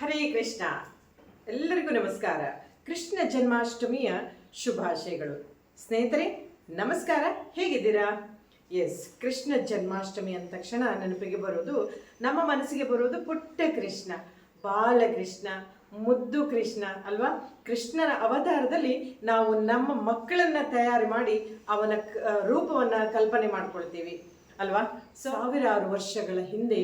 ಹರೇ ಕೃಷ್ಣ. ಎಲ್ಲರಿಗೂ ನಮಸ್ಕಾರ. ಕೃಷ್ಣ ಜನ್ಮಾಷ್ಟಮಿಯ ಶುಭಾಶಯಗಳು. ಸ್ನೇಹಿತರೆ, ನಮಸ್ಕಾರ. ಹೇಗಿದ್ದೀರಾ? ಎಸ್ ಕೃಷ್ಣ ಜನ್ಮಾಷ್ಟಮಿ ಅಂದ ತಕ್ಷಣ ನೆನಪಿಗೆ ಬರೋದು, ನಮ್ಮ ಮನಸ್ಸಿಗೆ ಬರೋದು ಪುಟ್ಟ ಕೃಷ್ಣ. ಬಾಲಕೃಷ್ಣ ಮುದ್ದು ಕೃಷ್ಣ, ಅಲ್ವಾ? ಕೃಷ್ಣನ ಅವತಾರದಲ್ಲಿ ನಾವು ನಮ್ಮ ಮಕ್ಕಳನ್ನ ತಯಾರು ಮಾಡಿ ಅವನ ರೂಪವನ್ನ ಕಲ್ಪನೆ ಮಾಡ್ಕೊಳ್ತೀವಿ, ಅಲ್ವಾ? ಸಾವಿರಾರು ವರ್ಷಗಳ ಹಿಂದೆ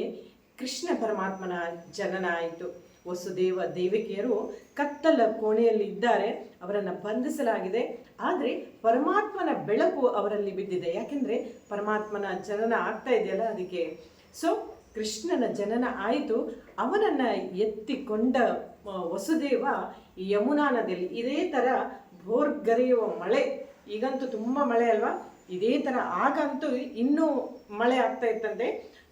ಕೃಷ್ಣ ಪರಮಾತ್ಮನ ಜನನ ಆಯಿತು. ವಸುದೇವ ದೇವಿಕೆಯರು ಕತ್ತಲ ಕೋಣೆಯಲ್ಲಿ ಇದ್ದಾರೆ ಅವರನ್ನು ಬಂಧಿಸಲಾಗಿದೆ. ಆದರೆ ಪರಮಾತ್ಮನ ಬೆಳಕು ಅವರಲ್ಲಿ ಬಿದ್ದಿದೆ. ಯಾಕೆಂದರೆ ಪರಮಾತ್ಮನ ಜನನ ಆಗ್ತಾ ಇದೆಯಲ್ಲ ಅದಕ್ಕೆ. ಸೊ ಕೃಷ್ಣನ ಜನನ ಆಯಿತು. ಅವನನ್ನು ಎತ್ತಿಕೊಂಡ ವಸುದೇವ ಯಮುನಾ ನದಿಯಲ್ಲಿ ಇದೇ ಥರ ಭೋರ್ಗರೆಯುವ ಮಳೆ. ಈಗಂತೂ ತುಂಬ ಮಳೆ ಅಲ್ವಾ? ಇದೇ ಥರ ಆಗಂತೂ ಇನ್ನೂ ಮಳೆ ಆಗ್ತಾ ಇತ್ತಂತೆ.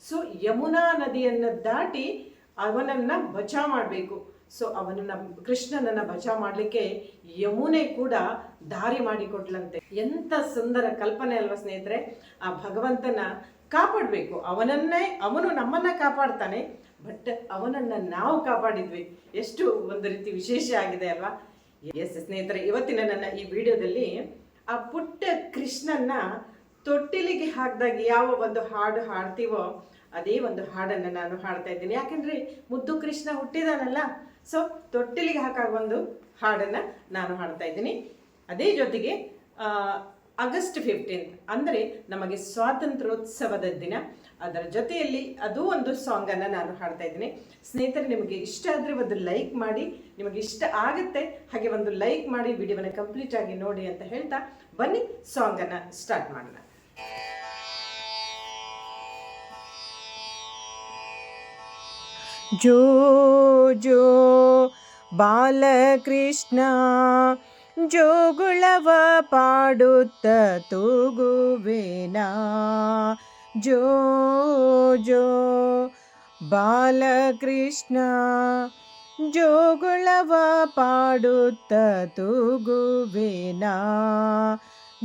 ಸೊ ಯಮುನಾ ನದಿಯನ್ನು ದಾಟಿ ಅವನನ್ನ ಬಚಾವ್ ಮಾಡಬೇಕು. ಸೊ ಅವನನ್ನ, ಕೃಷ್ಣನನ್ನ ಬಚಾವ್ ಮಾಡಲಿಕ್ಕೆ ಯಮುನೆ ಕೂಡ ದಾರಿ ಮಾಡಿಕೊಟ್ಲಂತೆ. ಎಂಥ ಸುಂದರ ಕಲ್ಪನೆ ಅಲ್ವಾ ಸ್ನೇಹಿತರೆ? ಆ ಭಗವಂತನ ಕಾಪಾಡಬೇಕು. ಅವನನ್ನೇ, ಅವನು ನಮ್ಮನ್ನ ಕಾಪಾಡ್ತಾನೆ, ಬಟ್ ಅವನನ್ನ ನಾವು ಕಾಪಾಡಿದ್ವಿ. ಎಷ್ಟು ಒಂದು ರೀತಿ ವಿಶೇಷ ಆಗಿದೆ ಅಲ್ವಾ? ಎಸ್ ಸ್ನೇಹಿತರೆ, ಇವತ್ತಿನ ನನ್ನ ಈ ವಿಡಿಯೋದಲ್ಲಿ ಆ ಪುಟ್ಟ ಕೃಷ್ಣನ್ನ ತೊಟ್ಟಿಲಿಗೆ ಹಾಕಿದಾಗ ಯಾವ ಒಂದು ಹಾಡು ಹಾಡ್ತೀವೋ ಅದೇ ಒಂದು ಹಾಡನ್ನು ನಾನು ಹಾಡ್ತಾ ಇದ್ದೀನಿ. ಯಾಕೆಂದ್ರೆ ಮುದ್ದು ಕೃಷ್ಣ ಹುಟ್ಟಿದಾನಲ್ಲ ಸೊ ತೊಟ್ಟಿಲಿಗೆ ಹಾಕಾಗ ಒಂದು ಹಾಡನ್ನು ನಾನು ಹಾಡ್ತಾ ಇದ್ದೀನಿ. ಅದೇ ಜೊತೆಗೆ ಆಗಸ್ಟ್ ಫಿಫ್ಟೀನ್ತ್ ಅಂದರೆ ನಮಗೆ ಸ್ವಾತಂತ್ರ್ಯೋತ್ಸವದ ದಿನ. ಅದರ ಜೊತೆಯಲ್ಲಿ ಅದು ಒಂದು ಸಾಂಗನ್ನು ನಾನು ಹಾಡ್ತಾ ಇದ್ದೀನಿ. ಸ್ನೇಹಿತರೆ, ನಿಮಗೆ ಇಷ್ಟ ಆದರೆ ಒಂದು ಲೈಕ್ ಮಾಡಿ. ನಿಮಗೆ ಇಷ್ಟ ಆಗುತ್ತೆ ಹಾಗೆ ಒಂದು ಲೈಕ್ ಮಾಡಿ. ವಿಡಿಯೋವನ್ನು ಕಂಪ್ಲೀಟ್ ಆಗಿ ನೋಡಿ ಅಂತ ಹೇಳ್ತಾ ಬನ್ನಿ, ಸಾಂಗನ್ನು ಸ್ಟಾರ್ಟ್ ಮಾಡೋಣ. ಜೋ ಜೋ ಬಾಲಕೃಷ್ಣ ಜೋಗುಳವ ಪಾಡುತ್ತ ತೂಗುವೇನ ಜೋ ಜೋ ಬಾಲಕೃಷ್ಣ ಜೋಗುಳವ ಪಾಡುತ್ತ ತೂಗುವೇನ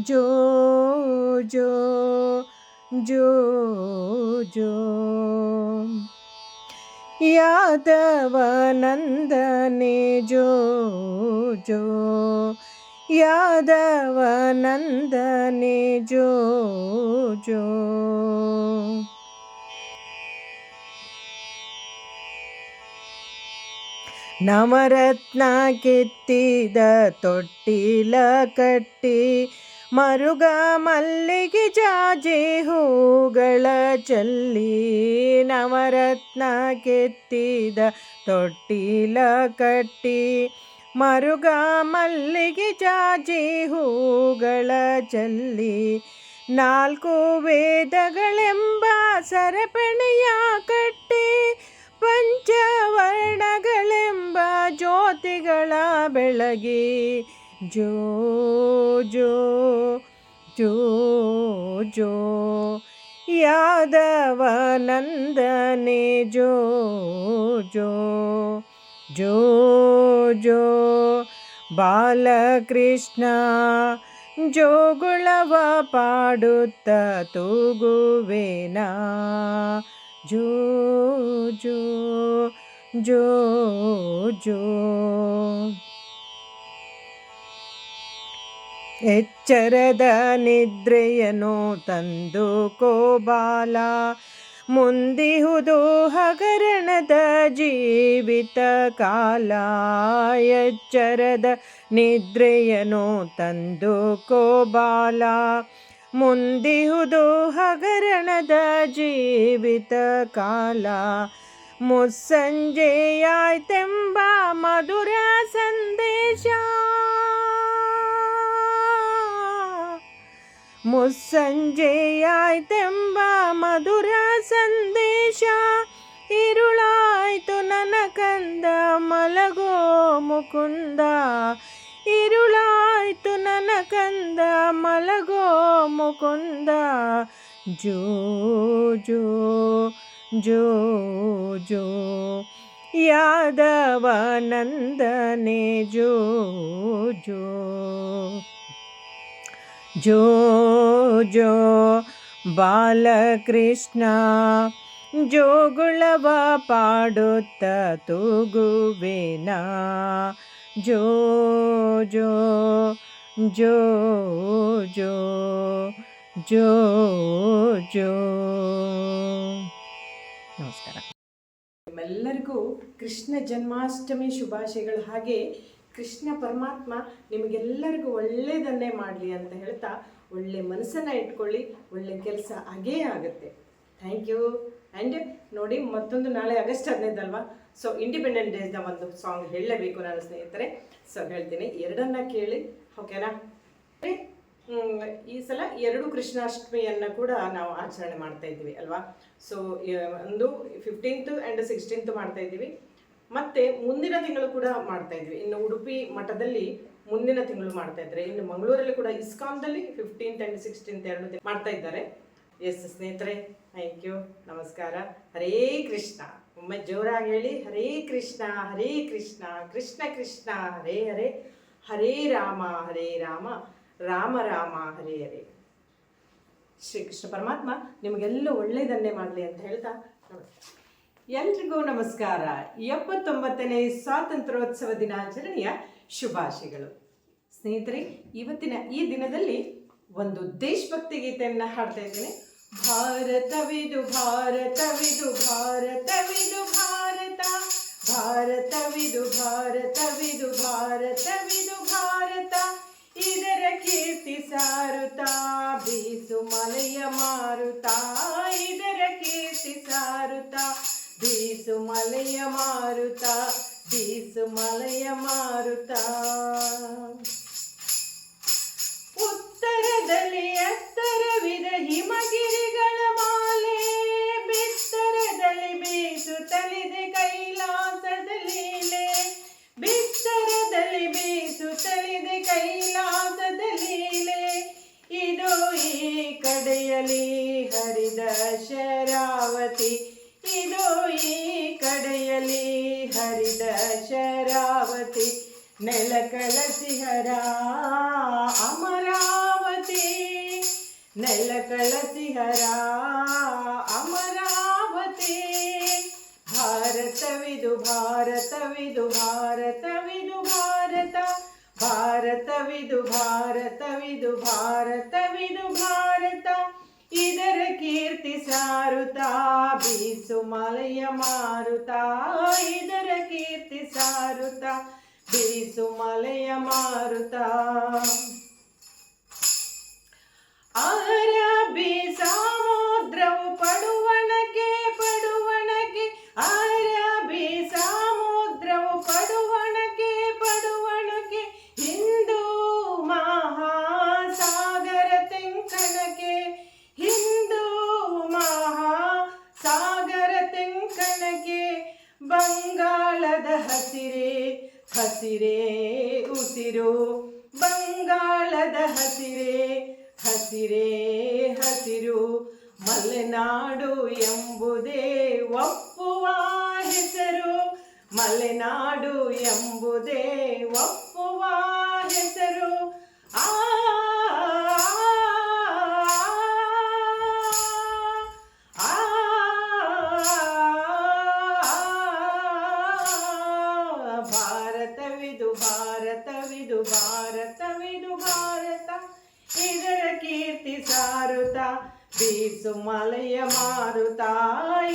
ಜೋ ಜೋ ಜೋ ಜೋ ಜೋ ಜೋ ಯಾದವ ನಂದನೆ ಜೋ ಜೋ ನವರತ್ನ ಕೆತ್ತಿದ ತೊಟ್ಟಿಲ ಕಟ್ಟಿ ಮರುಗ ಮಲ್ಲಿಗೆ ಜಾಜೆ ಹೂಗಳ ಚಲ್ಲಿ ನವರತ್ನ ಕೆತ್ತಿದ ತೊಟ್ಟಿಲ ಕಟ್ಟಿ. ಮರುಗ ಮಲ್ಲಿಗೆ ಜಾಜಿ ಹೂಗಳ ಚಲ್ಲಿ ನಾಲ್ಕು ವೇದಗಳೆಂಬ ಸರಪಣಿಯ ಕಟ್ಟಿ. ಪಂಚವರ್ಣಗಳೆಂಬ ಜ್ಯೋತಿಗಳ ಬೆಳಗಿ. ಜೋ ಜೋ ಜೋ ಜೋ ಯಾದವ ನಂದನೆ ಜೋ ಜೋ ಜೋ ಜೋ ಬಾಲಕೃಷ್ಣ ಜೋಗುಳವ ಪಾಡುತ್ತ ತೂಗುವೇನ ಜೋ ಜೋ ಜೋ ಜೋ ಎಚ್ಚರದ ನಿದ್ರೆಯನು ತಂದು ಕೋಬಾಲ ಮುಂದಿಹುದು ಹಗರಣದ ಜೀವಿತ ಕಾಲ. ಎಚ್ಚರದ ನಿದ್ರೆಯನು ತಂದು ಕೋಬಾಲ ಮುಂದಿಹುದು ಹಗರಣದ ಜೀವಿತ ಕಾಲ. ಮುಸ್ಸಂಜೆಯಾಯ್ತೆಂಬ ಮಧುರ ಸಂದೇಶ. ಮುಸ್ಸಂಜೆಯಾಯ್ತೆಂಬ ಮಧುರ ಸಂದೇಶ ಇರುಳಾಯ್ತು ನನ್ನ ಕಂದ ಮಲಗೋ ಮುಕುಂದ ಇರುಳಾಯ್ತು ನನ್ನ ಕಂದ ಮಲಗೋ ಮುಕುಂದ ಜೋ ಜೋ ಜೋ ಜೋ ಯಾದವ ಜೋ ಜೋ ಬಾಲಕೃಷ್ಣ ಜೋಗುಳವ ಪಾಡುತ್ತ ತೂಗುವೆನ? ಜೋ ಜೋ ಜೋ ಜೋ ಜೋ ಜೋ. ನಮಸ್ಕಾರ. ನಿಮ್ಮೆಲ್ಲರಿಗೂ ಕೃಷ್ಣ ಜನ್ಮಾಷ್ಟಮಿ ಶುಭಾಶಯಗಳು. ಹಾಗೆ ಕೃಷ್ಣ ಪರಮಾತ್ಮ ನಿಮಗೆಲ್ಲರಿಗೂ ಒಳ್ಳೆಯದನ್ನೇ ಮಾಡಲಿ ಅಂತ ಹೇಳ್ತಾ ಒಳ್ಳೆ ಮನಸ್ಸನ್ನು ಇಟ್ಕೊಳ್ಳಿ, ಒಳ್ಳೆ ಕೆಲಸ ಹಾಗೇ ಆಗುತ್ತೆ. ಥ್ಯಾಂಕ್ ಯು ಆ್ಯಂಡ್ ನೋಡಿ ಮತ್ತೊಂದು ನಾಳೆ ಆಗಸ್ಟ್ ಹದಿನೈದಲ್ವಾ ಸೊ ಇಂಡಿಪೆಂಡೆಂಟ್ ಡೇಸ್ನ ಒಂದು ಸಾಂಗ್ ಹೇಳಲೇಬೇಕು ನಾನು ಸ್ನೇಹಿತರೆ. ಸೊ ಹೇಳ್ತೀನಿ. ಎರಡನ್ನ ಕೇಳಿ ಓಕೆನಾ ಈ ಸಲ ಎರಡು ಕೃಷ್ಣಾಷ್ಟಮಿಯನ್ನು ಕೂಡ ನಾವು ಆಚರಣೆ ಮಾಡ್ತಾ ಇದ್ದೀವಿ ಅಲ್ವಾ? ಸೊ ಒಂದು ಫಿಫ್ಟೀನ್ತ್ ಆ್ಯಂಡ್ ಸಿಕ್ಸ್ಟೀನ್ತ್ ಮಾಡ್ತಾ ಇದ್ದೀವಿ. ಮತ್ತೆ ಮುಂದಿನ ತಿಂಗಳು ಕೂಡ ಮಾಡ್ತಾ ಇದ್ವಿ. ಇನ್ನು ಉಡುಪಿ ಮಠದಲ್ಲಿ ಮುಂದಿನ ತಿಂಗಳು ಮಾಡ್ತಾ ಇದ್ದಾರೆ. ಇನ್ನು ಮಂಗಳೂರಲ್ಲಿ ಕೂಡ ಇಸ್ಕಾನ್ದಲ್ಲಿ ಫಿಫ್ಟೀನ್ತ್ ಅಂಡ್ ಸಿಕ್ಸ್ಟೀನ್ತ್ ಎರಡು ಮಾಡ್ತಾ ಇದ್ದಾರೆ. ಎಸ್, ಸ್ನೇಹಿತರೆ ಥ್ಯಾಂಕ್ ಯು ನಮಸ್ಕಾರ. ಹರೇ ಕೃಷ್ಣ. ಒಮ್ಮೆ ಜೋರಾಗಿ ಹೇಳಿ. ಹರೇ ಕೃಷ್ಣ ಹರೇ ಕೃಷ್ಣ ಕೃಷ್ಣ ಕೃಷ್ಣ, ಹರೇ ಹರೇ. ಹರೇ ರಾಮ ಹರೇ ರಾಮ. ರಾಮ ರಾಮ, ಹರೇ ಹರೇ. ಶ್ರೀಕೃಷ್ಣ ಪರಮಾತ್ಮ ನಿಮಗೆಲ್ಲ ಒಳ್ಳೆಯದನ್ನೇ ಮಾಡಲಿ ಅಂತ ಹೇಳ್ತಾ ನಮಸ್ಕಾರ. ಎಲ್ರಿಗೂ ನಮಸ್ಕಾರ. ಎಪ್ಪತ್ತೊಂಬತ್ತನೇ ಸ್ವಾತಂತ್ರ್ಯೋತ್ಸವ ದಿನಾಚರಣೆಯ ಶುಭಾಶಯಗಳು. ಸ್ನೇಹಿತರೆ, ಇವತ್ತಿನ ಈ ದಿನದಲ್ಲಿ ಒಂದು ದೇಶಭಕ್ತಿ ಗೀತೆಯನ್ನು ಹಾಡ್ತಾ ಇದ್ದೇನೆ. ಭಾರತವಿದು ಭಾರತವಿದು ಭಾರತವಿದು ಭಾರತ, ಭಾರತವಿದು ಭಾರತವಿದು ಭಾರತವಿದು ಭಾರತ. ಇದರ ಕೀರ್ತಿ ಸಾರುತ್ತಾ, ಬೀಸು ಮಲೆಯ ಮಾರುತ್ತಾ, ಇದರ ಕೀರ್ತಿ ಸಾರುತ್ತಾ. ಬೀಸು ಮಲೆಯ ಮಾರುತ ಬೀಸು ಮಲೆಯ ಮಾರುತ. ಉತ್ತರದಲ್ಲಿ ಎತ್ತರವಿದ ಹಿಮಗಿರಿಗಳ ಮಾಲೆ ಬಿತ್ತರದಲ್ಲಿ ಬೀಸುತ್ತಲಿದೆ ಕೈಲಾಸದ ಶರಾವತಿ ನೆಲಕಳಸಿಹರ ಅಮರಾವತಿ ನೆಲಕಳಸಿಹರ ಅಮರಾವತಿ ಭಾರತವಿದು ಭಾರತವಿದು ಭಾರತವಿದು ಭಾರತ ಭಾರತವಿದು ಭಾರತವಿದು ಭಾರತವಿದು ಭಾರತ ಇದರ ಕೀರ್ತಿ ಸಾರುತ್ತಾ ಬೀಸು ಮಲೆಯ ಮಾರುತ್ತಾ ಇದರ ಕೀರ್ತಿ ಸಾರುತ್ತಾ ಬೀಸು ಮಲೆಯ ಮಾರುತ್ತಾ ಹಸಿರೇ ಉಸಿರು ಬಂಗಾಳದ ಹಸಿರೇ ಹಸಿರೇ ಹಸಿರು ಮಲೆನಾಡು ಎಂಬುದೇ ಒಪ್ಪುವ ಹೆಸರು ಮಲೆನಾಡು ಎಂಬುದೇ ಒಪ್ಪುವ ಭಾರತವಿದು ಭಾರತವಿದು ಭಾರತ, ಇದರ ಕೀರ್ತಿ ಸಾರುತ, ಬೀಸು ಮಲೆಯ ಮಾರುತ,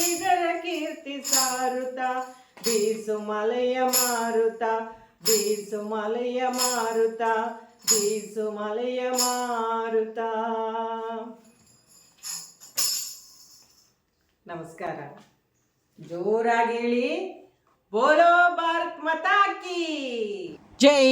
ಇದರ ಕೀರ್ತಿ ಸಾರುತ, ಬೀಸು ಮಲೆಯ ಮಾರುತ, ಬೀಸು ಮಲೆಯ ಮಾರುತ, ಬೀಸು ಮಲೆಯ ಮಾರುತ. ನಮಸ್ಕಾರ. ಜೋರಾಗಿ ಹೇಳಿ. ಬೋಲೋ ಭಾರತ್ ಮತಾಕಿ ಜೈ